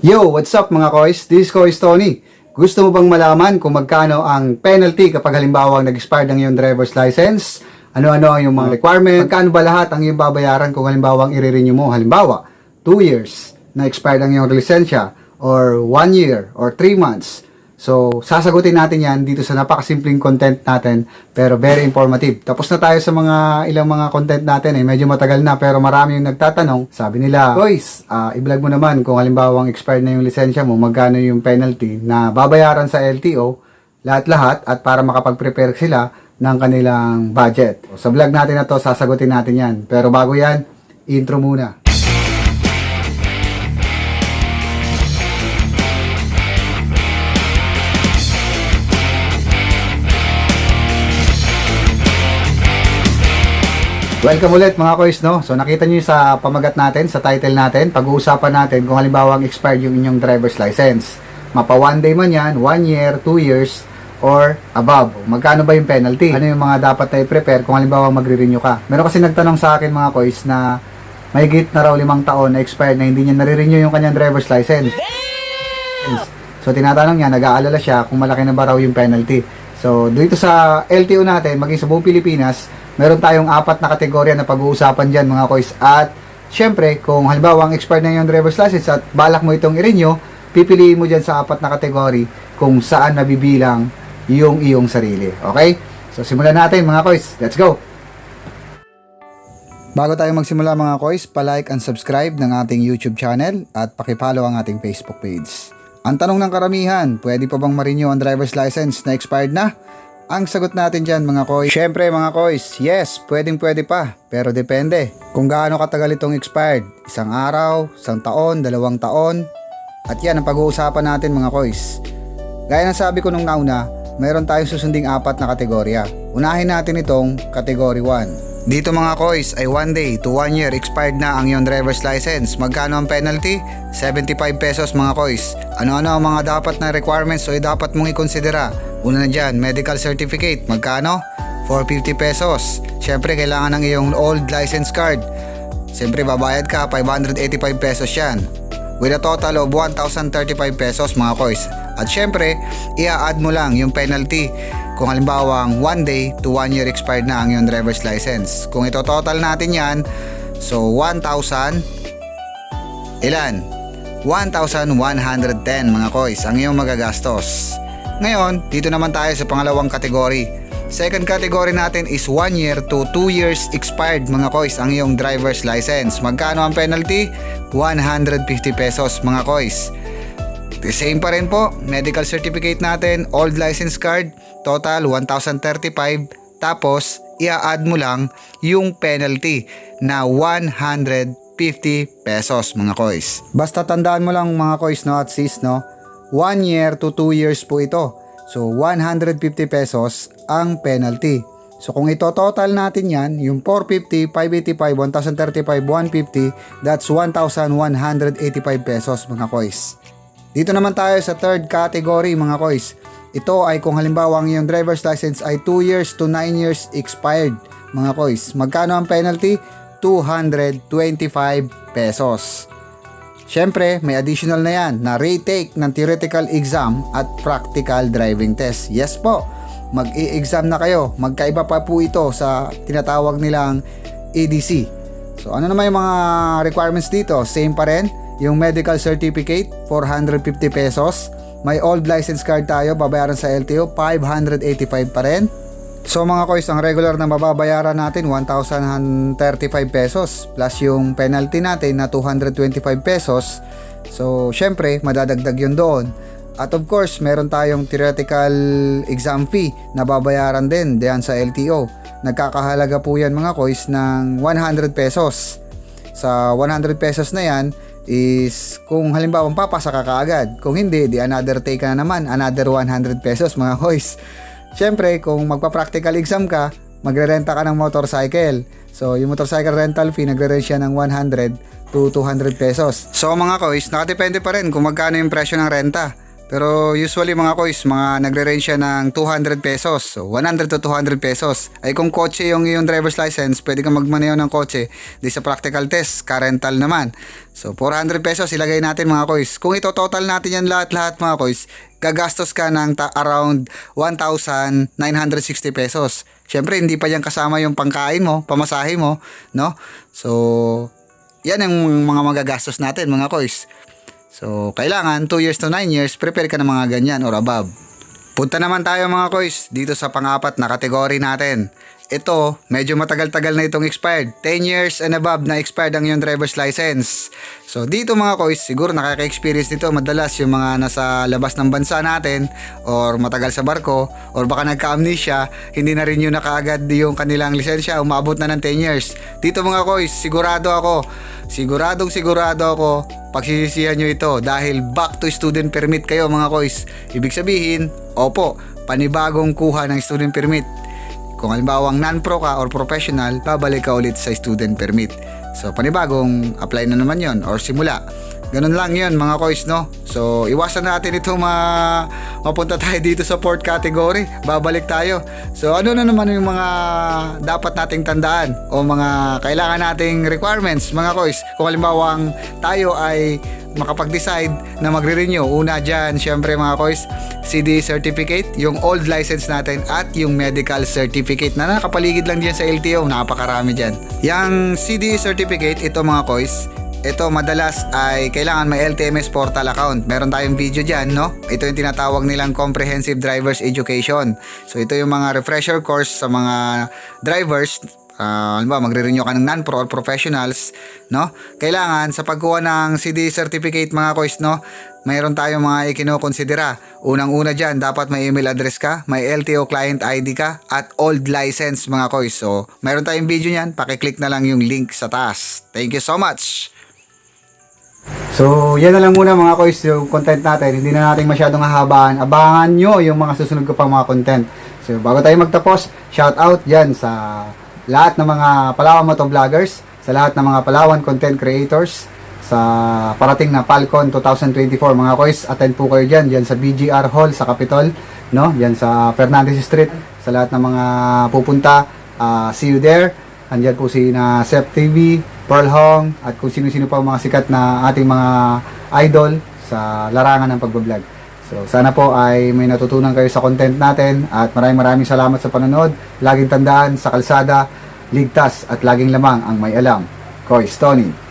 Yo, what's up mga kois? This is Kois Tony. Gusto mo bang malaman kung magkano ang penalty kapag halimbawa nag-expire ng iyong driver's license? Ano-ano ang iyong mga requirement? Magkano ba lahat ang iyong babayaran kung halimbawa ang i-renew mo? Halimbawa, 2 years na expired ang iyong lisensya or 1 year or 3 months. So, sasagutin natin yan dito sa napakasimpleng content natin pero very informative. Tapos na tayo sa mga ilang mga content natin eh. Medyo matagal na pero marami yung nagtatanong. Sabi nila, Boys, ah, i-vlog mo naman kung halimbawa expired na yung lisensya mo, magkano yung penalty na babayaran sa LTO, lahat-lahat at para makapag-prepare sila ng kanilang budget. Sa vlog natin na to, sasagutin natin yan. Pero bago yan, intro muna. Welcome ulit mga kois, no? So nakita niyo sa pamagat natin, sa title natin, pag-uusapan natin kung halimbawa expired yung inyong driver's license. Mapa one day man yan, one year, two years, or above. Magkano ba yung penalty? Ano yung mga dapat na i-prepare kung halimbawa magre-renew ka? Meron kasi nagtanong sa akin mga kois na mahigit na raw limang taon na expired na hindi niya nare-renew yung kanyang driver's license. So tinatanong niya, nag-aalala siya kung malaki na ba raw yung penalty. So dito sa LTO natin, maging sa buong Pilipinas, meron tayong apat na kategorya na pag-uusapan dyan mga kois. At syempre, kung halimbawa ang expired na yung driver's license at balak mo itong i-renew, pipiliin mo dyan sa apat na kategory kung saan nabibilang yung iyong sarili. Okay? So simulan natin mga kois. Let's go! Bago tayo magsimula mga kois, palike and subscribe ng ating YouTube channel at pakipollow ang ating Facebook page. Ang tanong ng karamihan, pwede pa bang ma-renew ang driver's license na expired na? Ang sagot natin dyan mga kois, syempre mga kois, yes, pwedeng pwede pa, pero depende. Kung gaano katagal itong expired, isang araw, isang taon, dalawang taon, at yan ang pag-uusapan natin mga kois. Gaya ng sabi ko nung nauna, mayroon tayong susunding apat na kategorya. Unahin natin itong category 1. Dito mga kois ay 1 day to 1 year expired na ang iyong driver's license. Magkano ang penalty? 75 pesos mga kois. Ano-ano ang mga dapat na requirements o dapat mong ikonsidera? Una na dyan, medical certificate. Magkano? 450 pesos. Siyempre, kailangan ng iyong old license card. Siyempre, babayad ka, 585 pesos yan. With a total of 1,035 pesos mga kois. At syempre, ia-add mo lang yung penalty kung halimbawa 1 day to 1 year expired na ang iyong driver's license. Kung ito total natin yan, so 1,000 ilan? 1,110 mga kois ang iyong magagastos. Ngayon, dito naman tayo sa pangalawang kategory. Second category natin is 1 year to 2 years expired mga kois ang iyong driver's license. Magkano ang penalty? 150 pesos mga kois. The same pa rin po, medical certificate natin, old license card, total 1,035. Tapos, ia-add mo lang yung penalty na 150 pesos mga kois. Basta tandaan mo lang mga kois no at sis no, 1 year to 2 years po ito. So 150 pesos ang penalty. So kung ito total natin yan, yung 450, 585, 1035, 150, that's 1,185 pesos mga kois. Dito naman tayo sa third category mga kois. Ito ay kung halimbawa ang iyong driver's license ay 2 years to 9 years expired mga kois. Magkano ang penalty? 225 pesos. Siyempre, may additional na yan na retake ng theoretical exam at practical driving test. Yes po, mag-i-exam na kayo. Magkaiba pa po ito sa tinatawag nilang EDC. So ano naman yung mga requirements dito? Same pa rin. Yung medical certificate, 450 pesos. May old license card tayo, babayaran sa LTO, 585 pa rin. So mga kois, ang regular na mababayaran natin 1,035 pesos plus yung penalty natin na 225 pesos. So syempre, madadagdag yun doon. At of course, meron tayong theoretical exam fee na babayaran din diyan sa LTO. Nagkakahalaga po yan mga kois ng 100 pesos. Sa 100 pesos na yan is kung halimbawa papasa ka kaagad. Kung hindi, di another take na naman, another 100 pesos mga kois. Siyempre, kung magpa-practical exam ka, magre-renta ka ng motorcycle. So, yung motorcycle rental fee, nagre-rent siya ng 100 to 200 pesos. So, mga kois, nakadepende pa rin kung magkano yung presyo ng renta. Pero usually mga kois, mga nagre-range siya ng 200 pesos. So 100 to 200 pesos. Ay kung kotse yung yung driver's license, pwede kang magmaneho ng kotse. Di sa practical test, car rental naman. So 400 pesos ilagay natin mga kois. Kung ito total natin yan lahat-lahat mga kois, gagastos ka ng ta- around 1,960 pesos. Syempre hindi pa yan kasama yung pangkain mo, pamasahe mo, no? So yan ang mga magagastos natin mga kois. So, kailangan 2 years to 9 years, prepare ka ng mga ganyan or above. Punta naman tayo mga kois dito sa pangapat na kategory natin. Ito, medyo matagal-tagal na itong expired. 10 years and above na expired ang iyong driver's license. So dito mga kois, siguro nakaka-experience nito madalas yung mga nasa labas ng bansa natin or matagal sa barko or baka nagka-amnesia, hindi na rin yun nakaagad yung kanilang lisensya, umabot na ng 10 years. Dito mga kois, sigurado ako, siguradong sigurado ako, pagsisisihan nyo ito dahil back to student permit kayo mga kois. Ibig sabihin, opo, panibagong kuha ng student permit. Kung halimbawa ang non-pro ka or professional, babalik ka ulit sa student permit. So, panibagong apply na naman yon or simula. Ganun lang yun mga kois, no? So, iwasan natin ito ma mapunta tayo dito sa fourth category. Babalik tayo. So, ano na naman yung mga dapat nating tandaan o mga kailangan nating requirements, mga kois? Kung halimbawa tayo ay makapag-decide na magre-renew. Una dyan, syempre mga kois, CD certificate, yung old license natin at yung medical certificate na nakapaligid lang dyan sa LTO. Napakarami dyan. Yung CD certificate, ito mga kois, ito madalas ay kailangan may LTMS portal account. Meron tayong video dyan, no? Ito yung tinatawag nilang Comprehensive Driver's Education. So ito yung mga refresher course sa mga drivers uh, magre-renew ka ng non-pro or professionals, no? Kailangan sa pagkuha ng CD certificate mga kois, no? Mayroon tayong mga ikinokonsidera. Unang-una dyan, dapat may email address ka, may LTO client ID ka, at old license mga kois. So, mayroon tayong video niyan, pakiclick na lang yung link sa taas. Thank you so much! So, yan na lang muna mga kois yung content natin. Hindi na natin masyadong hahabaan. Abangan nyo yung mga susunod ko pang mga content. So, bago tayo magtapos, shout out yan sa lahat ng mga Palawan motovloggers, sa lahat ng mga Palawan content creators, sa parating na Falcon 2024 mga kois, attend po kayo dyan, dyan sa BGR Hall sa Capitol, no? Dyan sa Fernandez Street, sa lahat ng mga pupunta, uh, see you there. Andyan po si na Sep TV, Pearl Hong, at kung sino-sino pa mga sikat na ating mga idol sa larangan ng pagbablog. So, sana po ay may natutunan kayo sa content natin at maraming maraming salamat sa panonood. Laging tandaan sa kalsada, ligtas at laging lamang ang may alam. Koy Stony.